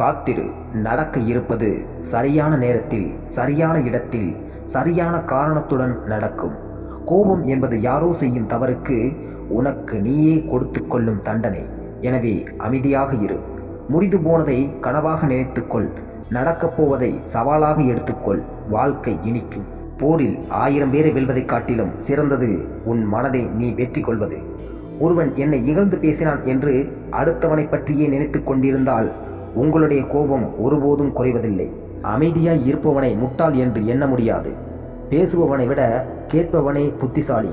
காத்திரு. நடக்க இருப்பது சரியான நேரத்தில் சரியான இடத்தில் சரியான காரணத்துடன் நடக்கும். கோபம் என்பது யாரோ செய்யும் தவறுக்கு உனக்கு நீயே கொடுத்து கொள்ளும் தண்டனை. எனவே அமைதியாக இரு. முடிந்து போனதை கனவாக நினைத்துக்கொள். நடக்கப் போவதை சவாலாக எடுத்துக்கொள். வாழ்க்கை இனிக்கும். போரில் ஆயிரம் பேரை வெல்வதைக் காட்டிலும் சிறந்தது உன் மனதை நீ வெற்றி கொள்வது. ஒருவன் என்னை இகழ்ந்து பேசினான் என்று அடுத்தவனை பற்றியே நினைத்து கொண்டிருந்தால் உங்களுடைய கோபம் ஒருபோதும் குறைவதில்லை. அமைதியாய் இருப்பவனை முட்டாள் என்று எண்ண முடியாது. பேசுபவனை விட கேட்பவனே புத்திசாலி.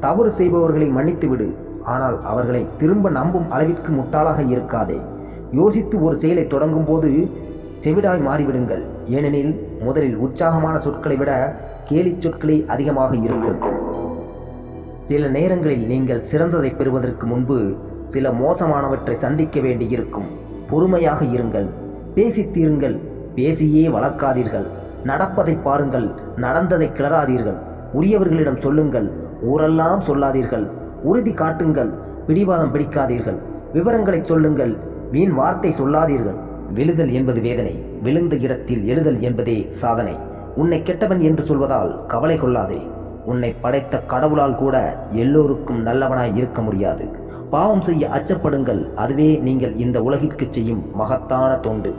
தவறு செய்பவர்களை மன்னித்து விடு. ஆனால் அவர்களை திரும்ப நம்பும் அளவிற்கு முட்டாளாக இருக்காதே. யோசித்து ஒரு செயலை தொடங்கும் போது செவிடாய் மாறிவிடுங்கள். ஏனெனில் முதலில் உற்சாகமான சொற்களை விட கேலிச் சொற்களே அதிகமாக இருக்கும். சில நேரங்களில் நீங்கள் சிறந்ததை பெறுவதற்கு முன்பு சில மோசமானவற்றை சந்திக்க வேண்டியிருக்கும். பொறுமையாக இருங்கள். பேசித் தீருங்கள். பேசியே வளர்க்காதீர்கள். நடப்பதை பாருங்கள். நடந்ததை கிளறாதீர்கள். உரியவர்களிடம் சொல்லுங்கள். ஊரெல்லாம் சொல்லாதீர்கள். உறுதி காட்டுங்கள். பிடிவாதம் பிடிக்காதீர்கள். விவரங்களை சொல்லுங்கள். வீண் வார்த்தை சொல்லாதீர்கள். விழுதல் என்பது வேதனை. விழுந்த இடத்தில் எழுதல் என்பதே சாதனை. உன்னை கெட்டவன் என்று சொல்வதால் கவலை கொள்ளாதே. உன்னை படைத்த கடவுளால் கூட எல்லோருக்கும் நல்லவனாய் இருக்க முடியாது. பாவம் செய்ய அச்சப்படுங்கள். அதுவே நீங்கள் இந்த உலகிற்கு செய்யும் மகத்தான தொண்டு.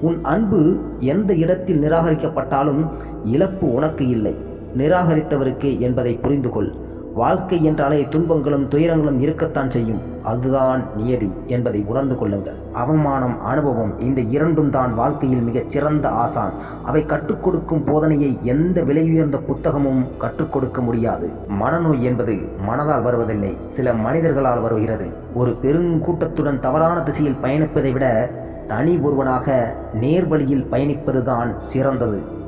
உன் அன்பு எந்த இடத்தில் நிராகரிக்கப்பட்டாலும் இழப்பு உனக்கு இல்லை. நிராகரித்தவருக்கே என்பதை புரிந்து கொள் வாழ்க்கை என்றாலே துன்பங்களும் துயரங்களும் இருக்கத்தான் செய்யும். அதுதான் நியதி என்பதை உணர்ந்து கொள்ளுங்கள். அவமானம் அனுபவம் இந்த இரண்டும் தான் வாழ்க்கையில் மிகச் சிறந்த ஆசான். அவை கற்றுக் கொடுக்கும் போதனையை எந்த விலையுயர்ந்த புத்தகமும் கற்றுக் கொடுக்க முடியாது. மனநோய் என்பது மனதால் வருவதில்லை சில மனிதர்களால் வருகிறது. ஒரு பெருங்கூட்டத்துடன் தவறான திசையில் பயணிப்பதை விட தனி ஒருவனாக நேர்வழியில் பயணிப்பதுதான் சிறந்தது.